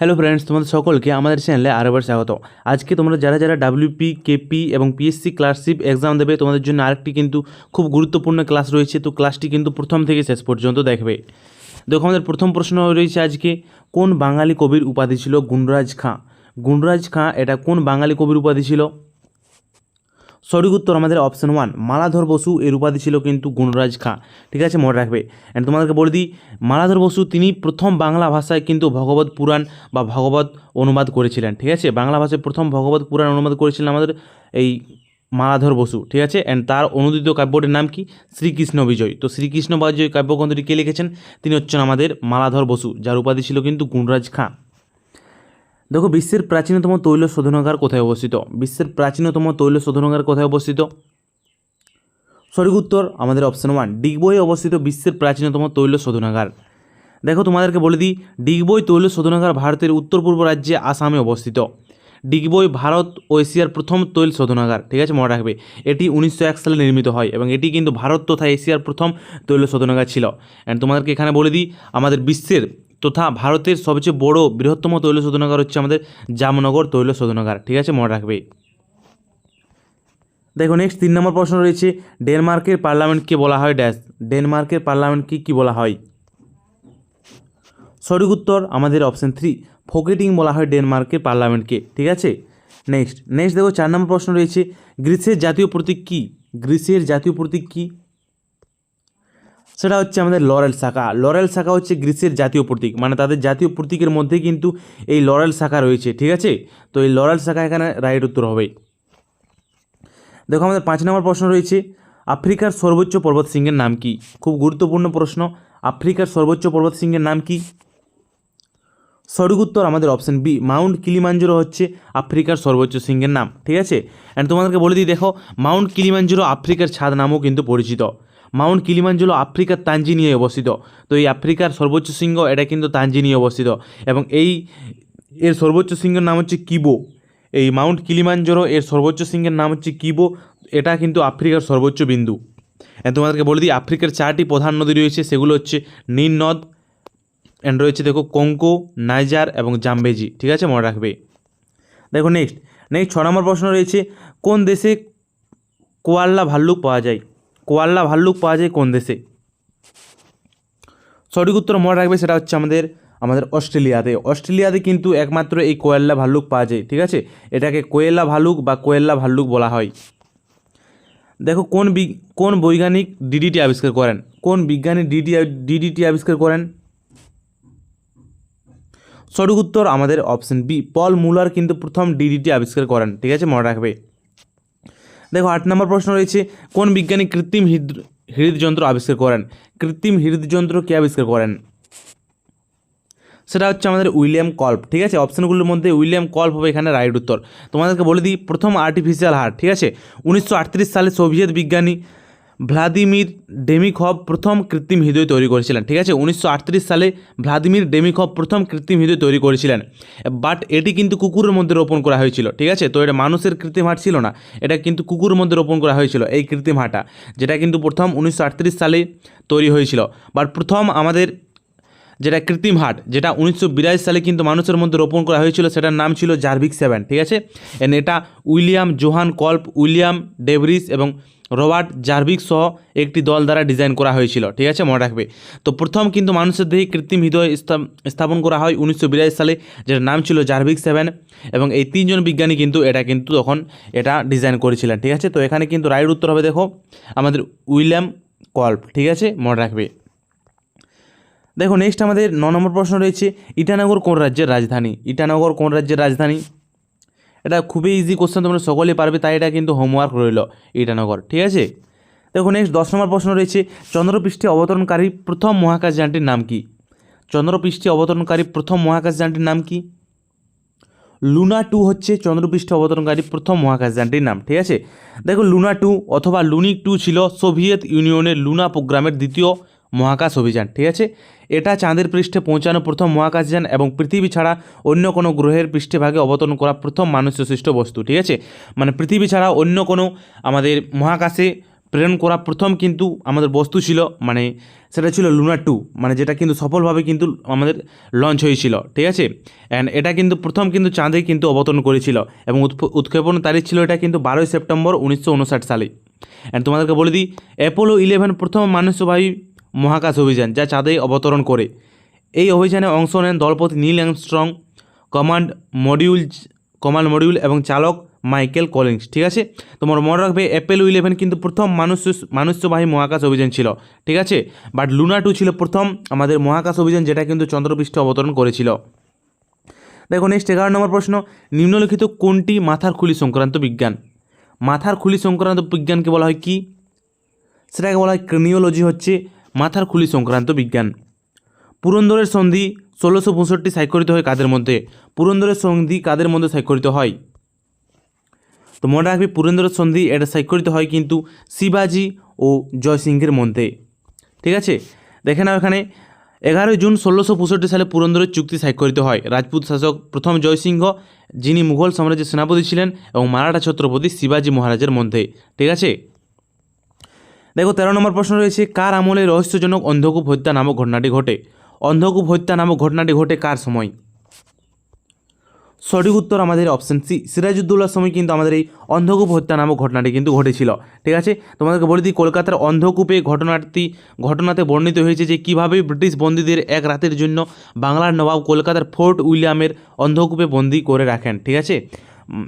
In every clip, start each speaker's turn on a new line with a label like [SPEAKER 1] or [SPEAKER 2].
[SPEAKER 1] Hello friends তোমাদের সকলকে আমাদের চ্যানেলে আরেকবার স্বাগত। আজকে তোমরা যারা যারা ডাব্লিউপি কেপি এবং P S C clerkship exam দেবে, তোমাদের জন্য আরেকটি কিন্তু খুব গুরুত্বপূর্ণ ক্লাস রয়েছে। তো ক্লাসটি কিন্তু প্রথম থেকে শেষ পর্যন্ত দেখবে। দেখো, আমাদের প্রথম প্রশ্ন রয়েছে আজকে, কোন বাঙালি কবির উপাধি ছিল গুণরাজ খাঁ? গুণরাজ খাঁ এটা কোন বাঙালি কবির উপাধি ছিল? সঠিক উত্তর আমাদের অপশন ওয়ান মালাধর বসু, এর উপাধি ছিল কিন্তু গুণরাজ খাঁ। ঠিক আছে? মনে রাখবে। অ্যান্ড তোমাদেরকে বলে দিই, মালাধর বসু তিনি প্রথম বাংলা ভাষায় কিন্তু ভগবত পুরাণ বা ভগবত অনুবাদ করেছিলেন। ঠিক আছে? বাংলা ভাষায় প্রথম ভগবত পুরাণ অনুবাদ করেছিলেন আমাদের এই মালাধর বসু। ঠিক আছে? অ্যান্ড তার অনুদিত কাব্যটির নাম কি? শ্রীকৃষ্ণ বিজয়। তো শ্রীকৃষ্ণ বিজয় কাব্যগ্রন্থটি কে লিখেছেন? তিনি হচ্ছেন আমাদের মালাধর বসু, যার উপাধি ছিল কিন্তু গুণরাজ খাঁ। দেখো, বিশ্বের প্রাচীনতম তৈল শোধনাগার কোথায় অবস্থিত? বিশ্বের প্রাচীনতম তৈল শোধনাগার কোথায় অবস্থিত? সঠিক উত্তর আমাদের অপশন ওয়ান ডিগবই অবস্থিত বিশ্বের প্রাচীনতম তৈল শোধনাগার। দেখো, তোমাদেরকে বলে দিই ডিগবই তৈল শোধনাগার ভারতের উত্তর পূর্ব রাজ্যে আসামে অবস্থিত। ডিগবই ভারত ও এশিয়ার প্রথম তৈল শোধনাগার, ঠিক আছে, মনে রাখবে। এটি উনিশশো এক সালে নির্মিত হয় এবং এটি কিন্তু ভারত তথা এশিয়ার প্রথম তৈল শোধনাগার ছিল। অ্যান্ড তোমাদেরকে এখানে বলে দিই, আমাদের বিশ্বের তথা ভারতের সবচেয়ে বড় বৃহত্তম তৈল শোধনাগার হচ্ছে আমাদের জামনগর তৈল শোধনাগার। ঠিক আছে, মনে রাখবে। দেখো নেক্সট তিন নম্বর প্রশ্ন রয়েছে, ডেনমার্কের পার্লামেন্টকে বলা হয়? ড্যাশ, ডেনমার্কের পার্লামেন্টকে কি বলা হয়? সঠিক উত্তর আমাদের অপশন থ্রি ফোকেটিং বলা হয় ডেনমার্কের পার্লামেন্টকে ঠিক আছে? নেক্সট নেক্সট দেখো, চার নম্বর প্রশ্ন রয়েছে, গ্রিসের জাতীয় প্রতীক কী? গ্রিসের জাতীয় প্রতীক কী? সেটা হচ্ছে আমাদের লরেল শাখা লরেল শাখা হচ্ছে গ্রিসের জাতীয় প্রতীক। মানে তাদের জাতীয় প্রতীকের মধ্যে কিন্তু এই লরেল শাখা রয়েছে, ঠিক আছে? তো এই লরেল শাখা এখানে রাইট উত্তর হবে। দেখো, আমাদের পাঁচ নম্বর প্রশ্ন রয়েছে, আফ্রিকার সর্বোচ্চ পর্বত শৃঙ্গের নাম কি? খুব গুরুত্বপূর্ণ প্রশ্ন, আফ্রিকার সর্বোচ্চ পর্বত শৃঙ্গের নাম কি? সঠিক উত্তর আমাদের অপশন বি, মাউন্ট কিলিমাঞ্জোরো হচ্ছে আফ্রিকার সর্বোচ্চ শৃঙ্গের নাম, ঠিক আছে? অ্যান্ড তোমাদেরকে বলে দিই, দেখো, মাউন্ট কিলিমাঞ্জোরো আফ্রিকার ছাদ নামও কিন্তু পরিচিত। মাউন্ট কিলিমাঞ্জোরো আফ্রিকার তানজিনিয়ায় অবস্থিত। তো এই আফ্রিকার সর্বোচ্চ শৃঙ্গ এটা কিন্তু তানজিনিয়ায় অবস্থিত। এবং এই এর সর্বোচ্চ শৃঙ্গের নাম হচ্ছে কিবো। এই মাউন্ট কিলিমাঞ্জোরো এর সর্বোচ্চ শৃঙ্গের নাম হচ্ছে কিবো। এটা কিন্তু আফ্রিকার সর্বোচ্চ বিন্দু। তোমাদেরকে বলে দিই, আফ্রিকার চারটি প্রধান নদী রয়েছে, সেগুলো হচ্ছে নীল নদ অ্যান্ড রয়েছে দেখো কঙ্কো, নাইজার এবং জাম্বেজি। ঠিক আছে, মনে রাখবে? দেখো নেক্সট নেক্সট ছ নম্বর প্রশ্ন রয়েছে, কোন দেশে কোয়াল্লা ভাল্লুক পাওয়া যায়? কোয়াল্লা ভাল্লুক পাওয়া যায় কোন দেশে? সঠিক উত্তর মনে রাখবে সেটা হচ্ছে আমাদের আমাদের অস্ট্রেলিয়াতে। অস্ট্রেলিয়াতে কিন্তু একমাত্র এই কোয়েল্লা ভাল্লুক পাওয়া যায়, ঠিক আছে? এটাকে কোয়েল্লা ভাল্লুক বা কোয়েল্লা ভাল্লুক বলা হয়। দেখো কোন কোন বৈজ্ঞানিক ডিডিটি আবিষ্কার করেন? কোন বিজ্ঞানী ডিডি, ডিডিটি আবিষ্কার করেন? সঠিক উত্তর আমাদের অপশন বি। পল মুলার কিন্তু প্রথম ডিডিটি আবিষ্কার করেন, ঠিক আছে? মনে রাখবে। দেখো আট নম্বর প্রশ্ন রয়েছে, কোন বিজ্ঞানী কৃত্রিম হৃদ, হৃদযন্ত্র আবিষ্কার করেন? কৃত্রিম হৃদযন্ত্র কে আবিষ্কার করেন? সেটা হচ্ছে আমাদের উইলিয়াম কল্প, ঠিক আছে? অপশানগুলোর মধ্যে উইলিয়াম কল্প হবে এখানে রাইট উত্তর। তোমাদেরকে বলে দিই, প্রথম আর্টিফিশিয়াল হার্ট ঠিক আছে? উনিশশো আটত্রিশ সালে সোভিয়েত বিজ্ঞানী ভ্লাদিমির ডেমিখভ প্রথম কৃত্রিম হৃদয় তৈরি করেছিলেন, ঠিক আছে? উনিশশো আটত্রিশ সালে ভ্লাদিমির ডেমিখভ প্রথম কৃত্রিম হৃদয় তৈরি করেছিলেন। বাট এটি কিন্তু কুকুরের মধ্যে রোপণ করা হয়েছিল, ঠিক আছে? তো এটা মানুষের কৃত্রিম হাট ছিল না, এটা কিন্তু কুকুরের মধ্যে রোপণ করা হয়েছিল, এই কৃত্রিম হাঁটা যেটা কিন্তু প্রথম উনিশশো আটত্রিশ সালে তৈরি হয়েছিল। বাট প্রথম আমাদের যেটা কৃত্রিম হাট যেটা উনিশশো বিরাশি সালে কিন্তু মানুষের মধ্যে রোপণ করা হয়েছিল, সেটার নাম ছিল জার্ভিক সেভেন, ঠিক আছে? এন্ড এটা William Johan Kolff, William DeVries এবং রবার্ট জার্ভিক সহ একটি দল দ্বারা ডিজাইন করা হয়েছিল, ঠিক আছে? মনে রাখবে। তো প্রথম কিন্তু মানুষের দেহে কৃত্রিম হৃদয় স্থাপ- স্থাপন করা হয় উনিশশো সালে, যেটার নাম ছিল জার্ভিক সেভেন, এবং এই তিনজন বিজ্ঞানী কিন্তু এটা কিন্তু তখন এটা ডিজাইন করেছিলেন, ঠিক আছে? তো এখানে কিন্তু রাইট উত্তর হবে, দেখো, আমাদের উইলিয়াম কল্প, ঠিক আছে? মনে রাখবে। দেখো নেক্সট আমাদের ন নম্বর প্রশ্ন রয়েছে, ইটানগর কোন রাজ্যের রাজধানী? ইটানগর কোন রাজ্যের রাজধানী? এটা খুবই ইজি কোশ্চেন তোমরা সকলে পারবে, তাই এটা কিন্তু হোমওয়ার্ক রইল ইটানগর, ঠিক আছে? দেখো নেক্সট দশ নম্বর প্রশ্ন রয়েছে, চন্দ্রপৃষ্ঠে অবতরণকারী প্রথম মহাকাশ যানটির নাম কি? চন্দ্রপৃষ্ঠে অবতরণকারী প্রথম মহাকাশ যানটির নাম কি? লুনা টু হচ্ছে চন্দ্রপৃষ্ঠে অবতরণকারী প্রথম মহাকাশ যানটির নাম, ঠিক আছে? দেখো লুনা টু অথবা লুনিক টু ছিল সোভিয়েত ইউনিয়নের লুনা প্রোগ্রামের দ্বিতীয় মহাকাশ অভিযান, ঠিক আছে? এটা চাঁদের পৃষ্ঠে পৌঁছানো প্রথম মহাকাশযান এবং পৃথিবী ছাড়া অন্য কোনো গ্রহের পৃষ্ঠভাগে অবতরণ করা প্রথম মানুষ সৃষ্ট বস্তু, ঠিক আছে? মানে পৃথিবী ছাড়া অন্য কোনো আমাদের মহাকাশে প্রেরণ করা প্রথম কিন্তু আমাদের বস্তু ছিল মানে সেটা ছিল লুনার টু মানে যেটা কিন্তু সফলভাবে কিন্তু আমাদের লঞ্চ হয়েছিল, ঠিক আছে? অ্যান্ড এটা কিন্তু প্রথম কিন্তু চাঁদে কিন্তু অবতরণ করেছিল এবং উৎক্ষেপণ তারিখ ছিল এটা কিন্তু বারোই সেপ্টেম্বর উনিশশো উনষাট সালে। অ্যান্ড তোমাদেরকে বলে দিই অ্যাপোলো ইলেভেন প্রথম মানুষবাহী মহাকাশ অভিযান, যা চাঁদে অবতরণ করে। এই অভিযানে অংশ নেন দলপতি Neil Armstrong command module command module এবং চালক মাইকেল কলিংস, ঠিক আছে? তোমার মনে রাখবে অ্যাপেলো ইলেভেন কিন্তু প্রথম মানুষ মানুষ্যবাহী মহাকাশ অভিযান ছিল, ঠিক আছে? বাট লুনা টু ছিল প্রথম আমাদের মহাকাশ অভিযান, যেটা কিন্তু চন্দ্রপৃষ্ঠে অবতরণ করেছিল। দেখো নেক্সট এগারো নম্বর প্রশ্ন, নিম্নলিখিত কোনটি মাথার খুলি সংক্রান্ত বিজ্ঞান? মাথার খুলি সংক্রান্ত বিজ্ঞানকে বলা হয় কি? সেটাকে বলা হয় ক্রিনিওলজি হচ্ছে মাথার খুলি সংক্রান্ত বিজ্ঞান। পুরন্দরের সন্ধি ষোলোশো পঁয়ষট্টি স্বাক্ষরিত হয় কাদের মধ্যে? পুরন্দরের সন্ধি কাদের মধ্যে স্বাক্ষরিত হয়? তো মনে রাখবি, পুরন্দরের সন্ধি এটা স্বাক্ষরিত হয় কিন্তু শিবাজি ও জয়সিংহের মধ্যে। ঠিক আছে? দেখে নাও এখানে, এগারোই জুন ষোলোশো পঁয়ষট্টি সালে পুরন্দরের চুক্তি স্বাক্ষরিত হয়। রাজপুত শাসক প্রথম জয়সিংহ, যিনি মুঘল সাম্রাজ্যের সেনাপতি ছিলেন, এবং মারাঠা ছত্রপতি শিবাজি মহারাজের মধ্যে। ঠিক আছে? দেখো, তেরো নম্বর প্রশ্ন রয়েছে, কার আমলে রহস্যজনক অন্ধকূপ হত্যা নামক ঘটনাটি ঘটে? অন্ধকূপ হত্যা নামক ঘটনাটি ঘটে কার সময়? সঠিক উত্তর আমাদের অপশন সি সিরাজউদ্দৌলার সময় কিন্তু আমাদের এই অন্ধকূপ হত্যা নামক ঘটনাটি কিন্তু ঘটেছিল। ঠিক আছে? তোমাদেরকে বলে দিই, কলকাতার অন্ধকূপে ঘটনাটি, ঘটনাতে বর্ণিত হয়েছে যে, কীভাবে ব্রিটিশ বন্দীদের এক রাতের জন্য বাংলার নবাব কলকাতার ফোর্ট উইলিয়ামের অন্ধকূপে বন্দি করে রাখেন। ঠিক আছে?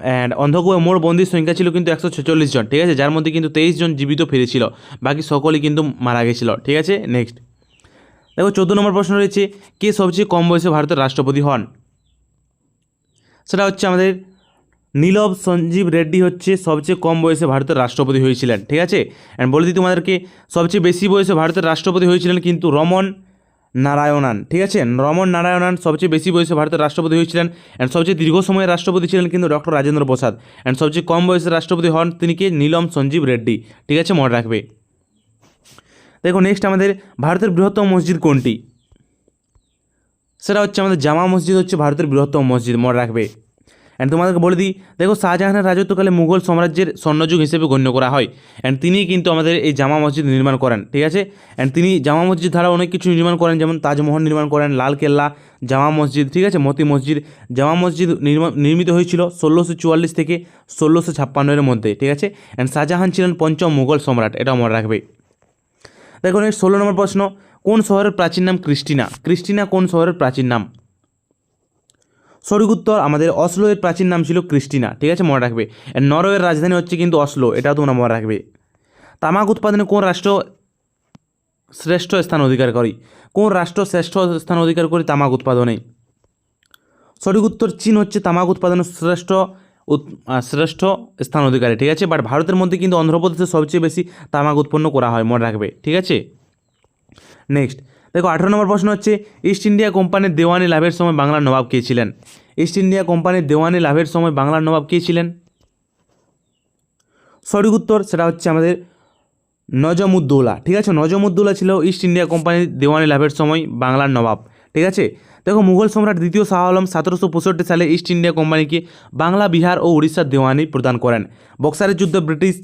[SPEAKER 1] অ্যান্ড অন্ধকূপে মোট বন্দির সংখ্যা ছিল কিন্তু একশো ছেচল্লিশ জন, ঠিক আছে? যার মধ্যে কিন্তু তেইশ জন জীবিত ফিরেছিল, বাকি সকলেই কিন্তু মারা গেছিল, ঠিক আছে? নেক্সট দেখো, চোদ্দ নম্বর প্রশ্ন রয়েছে, কে সবচেয়ে কম বয়সে ভারতের রাষ্ট্রপতি হন? সেটা হচ্ছে আমাদের নীলব সঞ্জীব রেড্ডি হচ্ছে সবচেয়ে কম বয়সে ভারতের রাষ্ট্রপতি হয়েছিলেন, ঠিক আছে? অ্যান্ড বলে দিই তোমাদেরকে, সবচেয়ে বেশি বয়সে ভারতের রাষ্ট্রপতি হয়েছিলেন কিন্তু রমন নারায়ণান, ঠিক আছে? রমন নারায়ণান সবচেয়ে বেশি বয়সে ভারতের রাষ্ট্রপতি হয়েছিলেন অ্যান্ড সবচেয়ে দীর্ঘ সময়ের রাষ্ট্রপতি ছিলেন কিন্তু ডক্টর রাজেন্দ্র প্রসাদ অ্যান্ড সবচেয়ে কম বয়সে রাষ্ট্রপতি হন তিনি কে? নীলম সঞ্জীব রেড্ডি, ঠিক আছে? মনে রাখবে। দেখো নেক্সট আমাদের ভারতের বৃহত্তম মসজিদ কোনটি? সেটা হচ্ছে আমাদের জামা মসজিদ, হচ্ছে ভারতের বৃহত্তম মসজিদ, মনে রাখবে। অ্যান্ড তোমাদেরকে বলে দিই, দেখো শাহজাহানের রাজত্বকালে মুঘল সাম্রাজ্যের স্বর্ণযুগ হিসেবে গণ্য করা হয়। অ্যান্ড তিনিই কিন্তু আমাদের এই জামা মসজিদ নির্মাণ করেন, ঠিক আছে? অ্যান্ড তিনি জামা মসজিদ ছাড়াও অনেক কিছু নির্মাণ করেন, যেমন তাজমহল নির্মাণ করেন, লাল কেল্লা, জামা মসজিদ, ঠিক আছে? মতি মসজিদ, জামা মসজিদ নির্মা- নির্মিত হয়েছিল ষোলোশো চুয়াল্লিশ থেকে ষোলোশো ছাপ্পান্নের মধ্যে, ঠিক আছে? অ্যান্ড শাহজাহান ছিলেন পঞ্চম মুঘল সম্রাট এটা মনে রাখবে। দেখুন এই ষোলো নম্বর প্রশ্ন, কোন শহরের প্রাচীন নাম ক্রিস্টিনা? ক্রিস্টিনা কোন শহরের প্রাচীন নাম? সঠিক উত্তর আমাদের অসলো এর প্রাচীন নাম ছিল ক্রিস্টিনা, ঠিক আছে, মনে রাখবে। নরওয়ের রাজধানী হচ্ছে কিন্তু অসলো, এটাও তোমরা মনে রাখবে। তামাক উৎপাদনে কোন রাষ্ট্র শ্রেষ্ঠ স্থান অধিকার করি? কোন রাষ্ট্র শ্রেষ্ঠ স্থান অধিকার করে তামাক উৎপাদনে? সঠিক উত্তর চীন হচ্ছে তামাক উৎপাদনে শ্রেষ্ঠ শ্রেষ্ঠ স্থান অধিকারী, ঠিক আছে? বাট ভারতের মধ্যে কিন্তু অন্ধ্রপ্রদেশে সবচেয়ে বেশি তামাক উৎপন্ন করা হয়, মনে রাখবে, ঠিক আছে? নেক্সট দেখো, আঠারো নম্বর প্রশ্ন হচ্ছে ইস্ট ইন্ডিয়া কোম্পানির দেওয়ানি লাভের সময় বাংলার নবাব কে ছিলেন? ইস্ট ইন্ডিয়া কোম্পানির দেওয়ানি লাভের সময় বাংলার নবাব কে ছিলেন? সঠিক উত্তর সেটা হচ্ছে আমাদের নজমুদ্দৌলা, ঠিক আছে? নজমুদ্দৌলা ছিল ইস্ট ইন্ডিয়া কোম্পানির দেওয়ানি লাভের সময় বাংলার নবাব, ঠিক আছে? দেখো, মুঘল সম্রাট দ্বিতীয় শাহ আলম সতেরোশো পঁয়ষট্টি সালে ইস্ট ইন্ডিয়া কোম্পানিকে বাংলা, বিহার ও উড়িষ্যার দেওয়ানি প্রদান করেন। বক্সারের যুদ্ধে ব্রিটিশ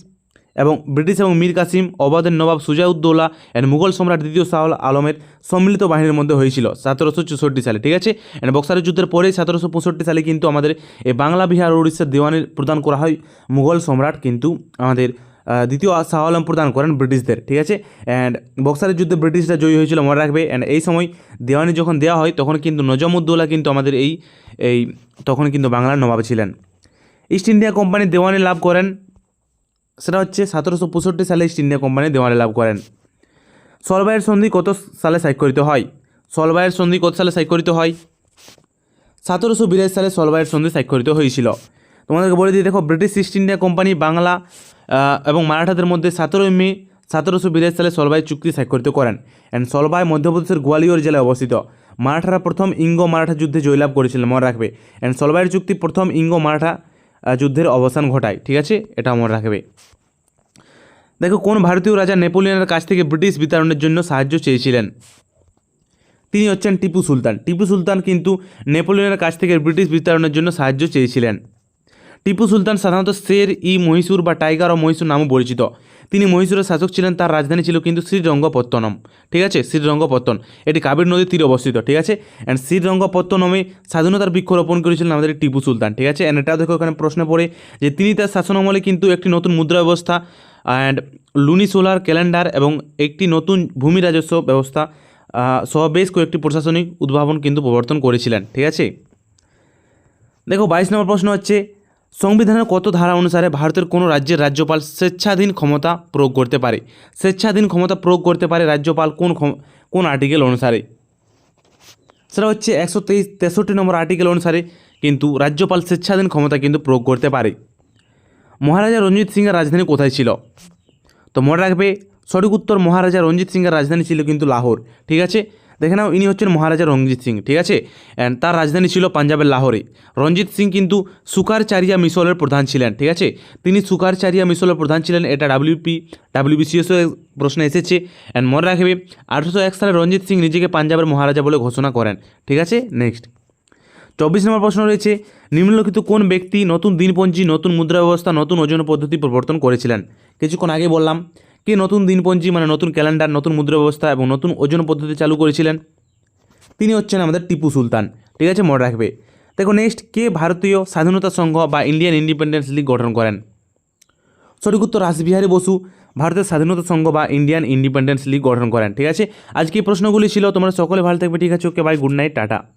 [SPEAKER 1] এবং ব্রিটিশ এবং মীর কাসিম অবাদের নবাব, সুজাউদ্দৌলা অ্যান্ড মুঘল সম্রাট দ্বিতীয় শাহ আলমের সম্মিলিত বাহিনীর মধ্যে হয়েছিল সতেরোশো চৌষট্টি সালে, ঠিক আছে? অ্যান্ড বক্সারের যুদ্ধের পরে সতেরোশো পঁয়ষট্টি সালে কিন্তু আমাদের এই বাংলা, বিহার উড়িষ্যার দেওয়ানি প্রদান করা হয় মুঘল সম্রাট কিন্তু আমাদের দ্বিতীয় শাহ আলম প্রদান করেন ব্রিটিশদের, ঠিক আছে? অ্যান্ড বক্সারের যুদ্ধে ব্রিটিশরা জয়ী হয়েছিল, মনে রাখবে। অ্যান্ড এই সময় দেওয়ানি যখন দেওয়া হয়, তখন কিন্তু নজমুদ্দৌলা কিন্তু আমাদের এই এই, তখন কিন্তু বাংলার নবাব ছিলেন। ইস্ট ইন্ডিয়া কোম্পানি দেওয়ানি লাভ করেন। সেটা হচ্ছে সতেরোশো পঁয়ষট্টি সালে ইস্ট ইন্ডিয়া কোম্পানি দেওয়ানি লাভ করেন। সলবাইয়ের সন্ধি কত সালে স্বাক্ষরিত হয়? সলবাইয়ের সন্ধি কত সালে স্বাক্ষরিত হয়? সতেরোশো বিরাশি সালে সলবাইয়ের সন্ধি স্বাক্ষরিত হয়েছিল। তোমাদেরকে বলে দিই, দেখো British East India Company Bangla এবং মারাঠাদের মধ্যে সতেরোই মে সতেরোশো বিরাশি সালে সলবাই চুক্তি স্বাক্ষরিত করেন। অ্যান্ড সলবাই মধ্যপ্রদেশের গোয়ালিয়র জেলায় অবস্থিত। মারাঠারা প্রথম ইঙ্গো মারাঠা যুদ্ধে জয়লাভ করেছিলেন মনে রাখবে। অ্যান্ড সলবাইয়ের চুক্তি প্রথম ইঙ্গো মারাঠা যুদ্ধের অবসান ঘটায়, ঠিক আছে? এটা মনে রাখবে। দেখো, কোন ভারতীয় রাজা নেপোলিয়নের কাছ থেকে ব্রিটিশ বিতরণের জন্য সাহায্য চেয়েছিলেন? তিনি হচ্ছেন টিপু সুলতান। টিপু সুলতান কিন্তু নেপোলিয়নের কাছ থেকে ব্রিটিশ বিতরণের জন্য সাহায্য চেয়েছিলেন। টিপু সুলতান সাধারণত শের, ই, মহীশূর বা টাইগার ও মহীশূর নামে পরিচিত। তিনি মহীশূরের শাসক ছিলেন, তার রাজধানী ছিল কিন্তু শ্রীরঙ্গপত্তনম। ঠিক আছে? শ্রীরঙ্গপত্তন। এটি কাবের নদীর তীরে অবস্থিত, ঠিক আছে? অ্যান্ড শ্রীরঙ্গপত্তনমে স্বাধীনতার বৃক্ষরোপণ করেছিলেন আমাদের টিপু সুলতান, ঠিক আছে? অ্যান্ড এটাও দেখো এখানে প্রশ্ন পড়ে যে তিনি তার শাসনামলে কিন্তু একটি নতুন মুদ্রা ব্যবস্থা অ্যান্ড লুনি সোলার ক্যালেন্ডার এবং একটি নতুন ভূমি রাজস্ব ব্যবস্থা সহ বেশ কয়েকটি প্রশাসনিক উদ্ভাবন কিন্তু প্রবর্তন করেছিলেন, ঠিক আছে? দেখো বাইশ নম্বর প্রশ্ন হচ্ছে সংবিধানের কত ধারা অনুসারে ভারতের কোনো রাজ্যের রাজ্যপাল স্বেচ্ছাধীন ক্ষমতা প্রয়োগ করতে পারে? স্বেচ্ছাধীন ক্ষমতা প্রয়োগ করতে পারে রাজ্যপাল কোন কোন আর্টিকেল অনুসারে? সেটা হচ্ছে একশো তেইশ, তেষট্টি নম্বর আর্টিকেল অনুসারে কিন্তু রাজ্যপাল স্বেচ্ছাধীন ক্ষমতা কিন্তু প্রয়োগ করতে পারে। মহারাজা রঞ্জিত সিংয়ের রাজধানী কোথায় ছিল? তো মনে রাখবে, সঠিক উত্তর মহারাজা রঞ্জিত সিংয়ের রাজধানী ছিল কিন্তু লাহোর, ঠিক আছে? দেখে নাও, ইনি হচ্ছেন মহারাজা রঞ্জিত সিং, ঠিক আছে? অ্যান্ড তার রাজধানী ছিল পাঞ্জাবের লাহোরে। রঞ্জিত সিং কিন্তু সুকারচারিয়া মিশলের প্রধান ছিলেন, ঠিক আছে? তিনি সুকারচারিয়া মিশলের প্রধান ছিলেন, এটা ডাব্লিউপি ডাব্লিউবিসিএসও প্রশ্ন এসেছে। অ্যান্ড মনে রাখবে, আঠারোশো এক সালে রঞ্জিত সিং নিজেকে পাঞ্জাবের মহারাজা বলে ঘোষণা করেন, ঠিক আছে? নেক্সট চব্বিশ নম্বর প্রশ্ন রয়েছে, নিম্নলিখিত কোন ব্যক্তি নতুন দিনপঞ্জি, নতুন মুদ্রা ব্যবস্থা, নতুন ওজন পদ্ধতি প্রবর্তন করেছিলেন? কিছুক্ষণ আগে বললাম কে নতুন দিনপঞ্জি মানে নতুন ক্যালেন্ডার, নতুন মুদ্রা ব্যবস্থা এবং নতুন ওজন পদ্ধতি চালু করেছিলেন? তিনি হচ্ছেন আমাদের টিপু সুলতান। ঠিক আছে, মনে রাখবে। দেখো নেক্সট কে ভারতীয় স্বাধীনতা সংঘ বা ইন্ডিয়ান ইন্ডিপেন্ডেন্স লিগ গঠন করেন? সঠিক উত্তর রাসবিহারী বসু, ভারতের স্বাধীনতা সংঘ বা ইন্ডিয়ান ইন্ডিপেন্ডেন্স লিগ গঠন করেন। ঠিক আছে, আজকে এই প্রশ্নগুলি ছিল, তোমরা সকলে ভালো থাকবে, ঠিক আছে okay bye good night tata.